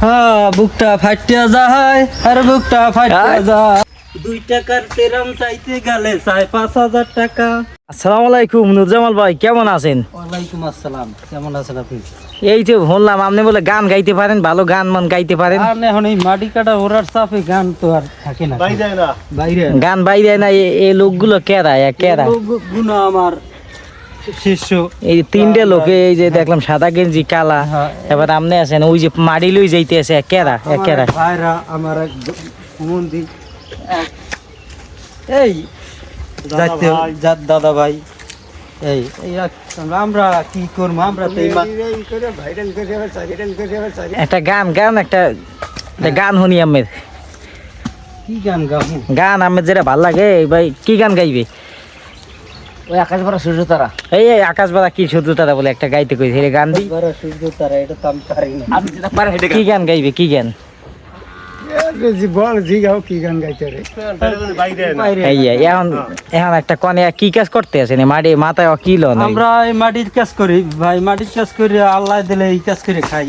হ্যাঁ বুকটা ফাটিয়া যায় আর বুকটা ফাটিয়া যায়। দুই টাকার তেরাম চাইতে গেলে চাই পাঁচ হাজার টাকা। আসসালামু আলাইকুম নুরজামাল ভাই কেমন আছেন? ওয়ালাইকুম আসসালাম কেমন আছেন আপনি? এই যে শুনলাম আপনি বলে গান গাইতে পারেন ভালো গান মান গাইতে পারেন। আর এখন এই মাটি কাটা ওরার চাপে গান তো আর থাকে না। বাইরে। গান বাইরে না এ- এই লোকগুলো কেরা কেরা গুণ আমার এই তিনটে লোক এই যে দেখলাম সাদা গেঞ্জি কালা। হ্যাঁ। এবার আপনি আছেন ওই যে মাড়ি লই যাইতে আছে এ কেরা এ আমার ভাইরা আমার মন্দির। এই দাদা ভাই এই আমরা কি করব? আমরা তো একটা গান গান একটা একটা গান শুনি আমের। কি গান গাবো? গান আমের যেটা ভালো লাগে ভাই কি গান গাইবে? ওই আকাশ ভরা সূর্য তারা। এই এই আকাশ বাদা কি শুধু তারা বলে একটা গাইতে কইছে এই গান দি এবারে সূর্য তারা এটা তো আমি পারি না। আপনি যেটা পারেন সেটা কি গান গাইবে কি গান? বল জিগাও কি গান গাইতে রে। বাইরে এই এই, এখন এখন একটা কনে কি কাজ করতে আছেন এই মাটি মাথায় কি লন ওই? আমরা এই মাটির কাজ করি ভাই মাটির কাজ করে আল্লাহ দিলে এই কাজ করে খাই।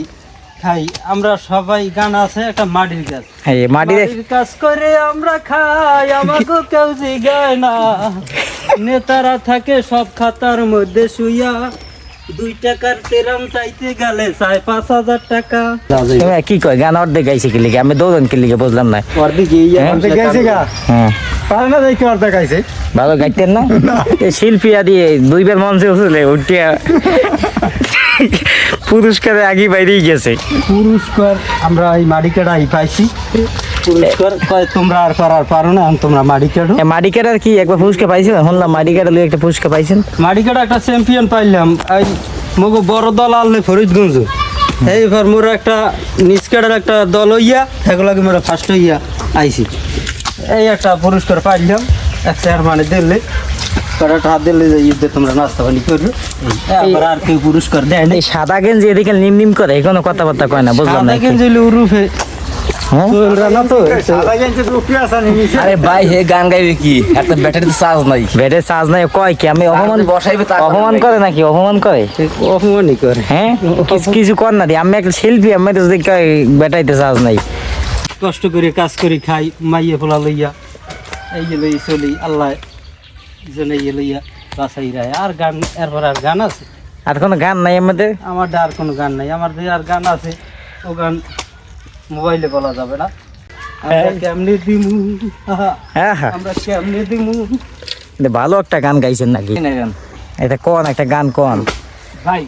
খাই। আমরা সবাই গান আছে একটা মাটির কাজ এই মাটির কাজ করে আমরা খাই আমাকে কেউ জিগায় না। নেতারা থাকে সব খাতার মধ্যে শুইয়া। দুই টাকার তেরাম চাইতে গেলে চাই পাঁচ হাজার টাকা। কি কয় গান অর্ধেক গাইছে কি লিখে আমি দুজন কি লিখে বুঝলাম না। হ্যাঁ? হ্যাঁ। পারে না দেখি অর্ধেক গাইছে। ভালো গাইতেন না? এই শিল্পীয়া দিয়ে দুইবার মঞ্চে উঠলে উঠিয়া পুরস্কারে আগে বাইরেই গেছে। পুরস্কার আমরা এই মাটি কাটাই পাইছি। পুরস্কার কয় তোমরা আর পারার পারো না তোমরা কি একবার পুরস্কার পাইছেন শুনলাম মাটি লই একটা পুরস্কার পাইছেন? মাটি একটা চ্যাম্পিয়ন পাইলাম এই মগো বড় দল আনলে ফরিদগঞ্জ। এইবার মোরা একটা একটা দল হইয়া সেগুলোকে মোরা ফার্স্ট হইয়া আইছি। এই একটা পুরস্কার পাইলাম এক চেয়ার মানে দিলে কটাটা হাত দিলে যে ঈদে তোমরা নাস্তা পানি করবে আবার আর কেউ পুরস্কার দেয় না। এই সাদা গেঞ্জি এদিকে নিম নিম করে কোনো কথাবার্তা কয় না বুঝলাম না সাদা গেঞ্জিলে উরুফে। হ্যাঁ? চলরা না তো। আরে ভাই হে গান গাইবে কি? একটা ব্যাটারি তো চার্জ নাই। সাজ নাই কয় কি? আমি অপমান বসাইবে অপমান করে নাকি? অপমান করে? অপমানই করে। হ্যাঁ? কিছু কর না দি আমি একটা শিল্পী আমি তো বেটাইতে সাজ নাই। কষ্ট করে কাজ করি খাই মাইয়ে ফোলা লইয়া। এই যে লই চলি আল্লাহ জনে ইয়ে লইয়া বাসাই রায়। আর গান এরপর আর গান আছে? আর কোনো গান নাই আমাদের? আমার আর কোনো গান নাই। আমার যে আর গান আছে। ও গান মোবাইলে বলা যাবে না। আমরা কেমনে দিমু? হ্যাঁ হ্যাঁ। আমরা কেমনে দিমু? ভালো একটা গান গাইছেন নাকি? এটা কোন? একটা গান কোন? ভাই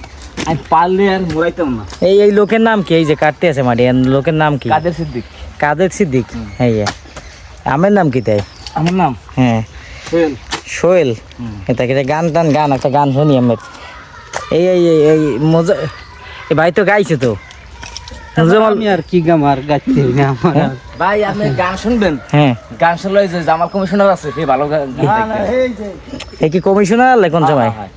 আমি পারলে আর মুরাইতাম না। এই এই লোকের নাম কি? এই যে কাটতে আছে মাটি লোকের নাম কি? কাদের সিদ্দিক। কাদের সিদ্দিক? হ্যাঁ আমার নাম কি তাই? আমার নাম? হ্যাঁ। সোহেল। এটা কি গান টান গান একটা গান শুনি আমার এই এই এই মজা এ ভাই তো গাইছে তো। আমি আর কি গাম আর গাইতে না আমার ভাই আপনি গান শুনবেন? হ্যাঁ। গান শুনলে যে জামাল কমিশনার আছে সে ভালো গান। এই কি? কমিশনার কোন সময় হ্যাঁ, হ্যাঁ।